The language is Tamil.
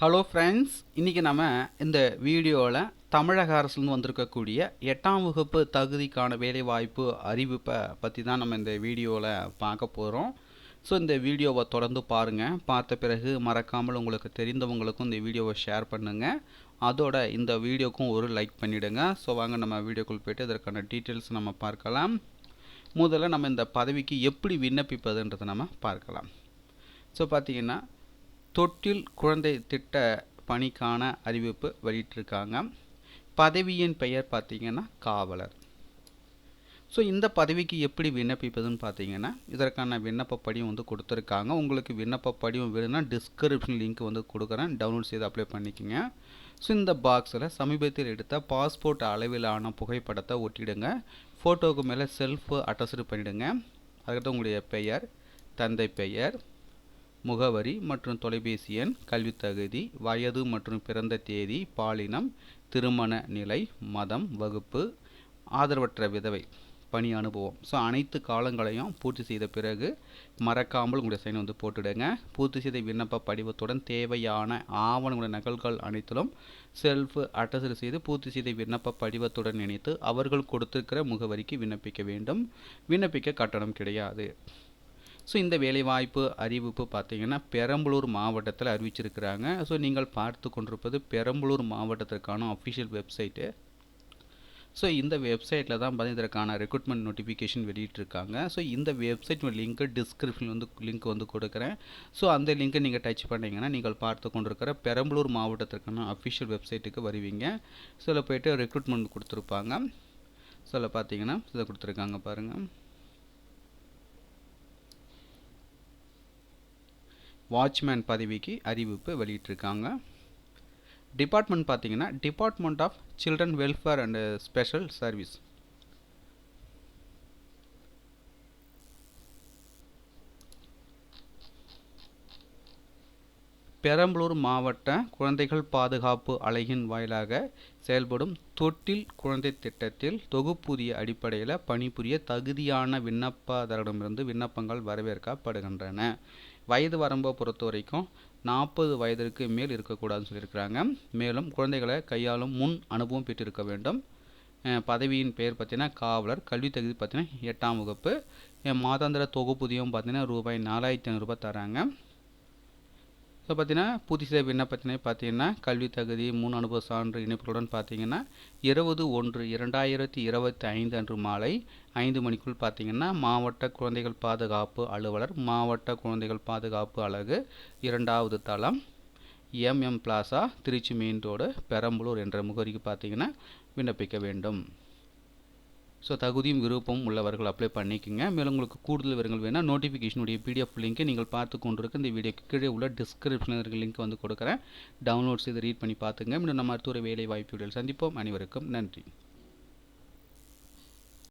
ஹலோ ஃப்ரெண்ட்ஸ் இன்றைக்கி நம்ம இந்த வீடியோவில் தமிழக அரசுலேருந்து வந்திருக்கக்கூடிய எட்டாம் வகுப்பு தகுதிக்கான வேலைவாய்ப்பு அறிவிப்பை பற்றி தான் நம்ம இந்த வீடியோவில் பார்க்க போகிறோம் ஸோ இந்த வீடியோவை தொடர்ந்து பாருங்கள் பார்த்த பிறகு மறக்காமல் உங்களுக்கு தெரிந்தவங்களுக்கும் இந்த வீடியோவை ஷேர் பண்ணுங்கள் அதோட இந்த வீடியோக்கும் ஒரு லைக் பண்ணிவிடுங்க ஸோ வாங்க நம்ம வீடியோக்குள் போய்ட்டு இதற்கான டீட்டெயில்ஸ் நம்ம பார்க்கலாம். முதல்ல நம்ம இந்த பதவிக்கு எப்படி விண்ணப்பிப்பதுன்றதை நம்ம பார்க்கலாம். ஸோ பார்த்தீங்கன்னா தொட்டில் குழந்தை திட்ட பணிக்கான அறிவிப்பு வெளியிட்டிருக்காங்க. பதவியின் பெயர் பார்த்திங்கன்னா காவலர். ஸோ இந்த பதவிக்கு எப்படி விண்ணப்பிப்பதுன்னு பார்த்தீங்கன்னா இதற்கான விண்ணப்ப படிவம் வந்து கொடுத்துருக்காங்க. உங்களுக்கு விண்ணப்ப படிவம் வேணும்னா டிஸ்கிரிப்ஷன் லிங்க் வந்து கொடுக்குறேன். டவுன்லோட் செய்து அப்ளை பண்ணிக்கோங்க. ஸோ இந்த பாக்ஸில் சமீபத்தில் எடுத்த பாஸ்போர்ட் அளவிலான புகைப்படத்தை ஒட்டிடுங்க. ஃபோட்டோவுக்கு மேலே செல்ஃப் அட்டஸ்டு பண்ணிவிடுங்க அதுக்கடுத்து உங்களுடைய பெயர் தந்தை பெயர் முகவரி மற்றும் தொலைபேசி எண் கல்வித்தகுதி வயது மற்றும் பிறந்த தேதி பாலினம் திருமண நிலை மதம் வகுப்பு ஆதரவற்ற விதவை பணி அனுபவம். ஸோ அனைத்து காலங்களையும் பூர்த்தி செய்த பிறகு மறக்காமல் உங்களுடைய சைன் வந்து போட்டுடுங்க. பூர்த்தி செய்த விண்ணப்ப படிவத்துடன் தேவையான ஆவணங்களுடைய நகல்கள் அனைத்திலும் செல்ஃப் அட்டஸ்டு செய்து பூர்த்தி செய்த விண்ணப்ப படிவத்துடன் இணைத்து அவர்கள் கொடுத்திருக்கிற முகவரிக்கு விண்ணப்பிக்க வேண்டும். விண்ணப்பிக்க கட்டணம் கிடையாது. ஸோ இந்த வேலைவாய்ப்பு அறிவிப்பு பார்த்தீங்கன்னா பெரம்பலூர் மாவட்டத்தில் அறிவிச்சிருக்கிறாங்க. ஸோ நீங்கள் பார்த்து கொண்டிருப்பது பெரம்பலூர் மாவட்டத்திற்கான அஃபிஷியல் வெப்சைட்டு ஸோ இந்த வெப்சைட்டில் தான் பார்த்து இதற்கான ரெக்ரூட்மெண்ட் நோட்டிஃபிகேஷன் வெளியிட்டிருக்காங்க. ஸோ இந்த வெப்சைட் லிங்க்கு டிஸ்கிரிப்ஷன் வந்து லிங்க் வந்து கொடுக்குறேன். ஸோ அந்த லிங்க்கை நீங்கள் டச் பண்ணிங்கன்னா நீங்கள் பார்த்து கொண்டிருக்கிற பெரம்பலூர் மாவட்டத்திற்கான அஃபிஷியல் வெப்சைட்டுக்கு வருவீங்க. ஸோ இதில் போய்ட்டு ரெக்ரூட்மெண்ட் கொடுத்துருப்பாங்க. ஸோ அதில் பார்த்தீங்கன்னா இதை கொடுத்துருக்காங்க பாருங்கள் வாட்ச்மேன் பதவிக்கு அறிவிப்பு வெளியிட்டிருக்காங்க. டிபார்ட்மெண்ட் பார்த்தீங்கன்னா department of children welfare and special service Perambalur மாவட்ட குழந்தைகள் பாதுகாப்பு அலையின் வாயிலாக செயல்படும் தொட்டில் குழந்தை திட்டத்தில் தொகுப்பூதிய அடிப்படையில் பணிபுரிய தகுதியான விண்ணப்பதாரிடமிருந்து விண்ணப்பங்கள் வரவேற்கப்படுகின்றன. வயது வரம்பை பொறுத்த வரைக்கும் நாற்பது வயதிற்கு மேல் இருக்கக்கூடாதுன்னு சொல்லியிருக்கிறாங்க. மேலும் குழந்தைகளை கையாளும் முன் அனுபவம் பெற்றிருக்க வேண்டும். பதவியின் பெயர் பார்த்தீங்கன்னா காவலர் கல்வி தகுதி பார்த்தீங்கன்னா எட்டாம் வகுப்பு. மாதாந்திர தொகுப்பூதியம் பார்த்தீங்கன்னா ரூபாய் நாலாயிரத்தி ஐநூறுரூபா தராங்க. ஸோ பார்த்தீங்கன்னா புதுசாக விண்ணப்பத்தினை பார்த்தீங்கன்னா கல்வி தகுதி மூணு அனுபவ சான்று இணைப்புகளுடன் பார்த்தீங்கன்னா இருபது ஒன்று இரண்டாயிரத்தி இருபத்தி ஐந்து அன்று மாலை ஐந்து மணிக்குள் பார்த்தீங்கன்னா மாவட்ட குழந்தைகள் பாதுகாப்பு அலுவலர் மாவட்ட குழந்தைகள் பாதுகாப்பு அலகு இரண்டாவது தளம் M M plaza Tiruchi main road Perambalur என்ற முகவரிக்கு பார்த்தீங்கன்னா விண்ணப்பிக்க வேண்டும். ஸோ தகுதியும் விருப்பமும் உள்ளவர்கள் அப்ளை பண்ணிக்கோங்க. மேலும் உங்களுக்கு கூடுதல் விவரங்கள் வேணால் நோட்டிஃபிகேஷனுடைய பிடிஎஃப் லிங்க்கை நீங்கள் பார்த்து கொண்டிருக்க இந்த வீடியோக்கு கீழே உள்ள டிஸ்கிரிப்ஷனில் இருக்க லிங்க் வந்து கொடுக்குறேன். டவுன்லோட் செய்து ரீட் பண்ணி பார்த்துங்க. இன்னும் நம்ம அடுத்த ஒரு வேலை வாய்ப்புகள் சந்திப்போம். அனைவருக்கும் நன்றி.